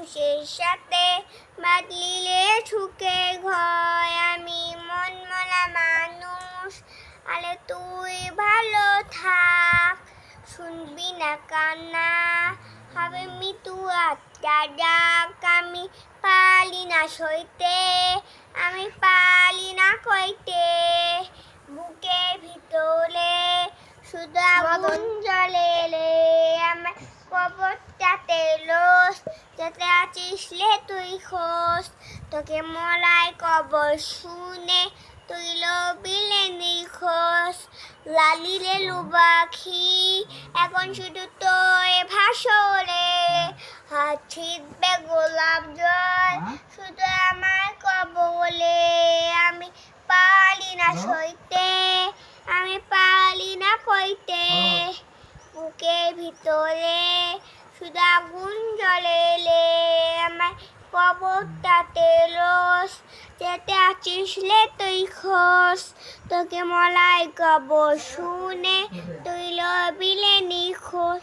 মানুষের সাথে বাদলিলে ঠুকে ঘয়। আমি মন মনা মানুষ, আলে তুই ভালো থাক। শুনবি না কান্না, হবে মৃত্যু আত্মা ডাক। আমি পালি না সইতে, আমি পালি না কইতে। বুকের ভিতরে শুধু আগুন জ্বলে আমার যেতে আছিস লে তুই খোস তোকে মলাই কবর শুনে তুই লবিলে নিখোস লালিলে লুবাখি এখন শুধু তোর ভাসরে হাত ছিটবে গোলাপ জল শুধু আমার কবলে আমি পারি না সইতে আমি পারি না কইতে বুকের ভিতরে শুধু আগুন এলে কবরটাতে রস। যেতে আছিস লে তুই খোস তোকে মলাই কবর শুনে তুই লবিলে নিখোস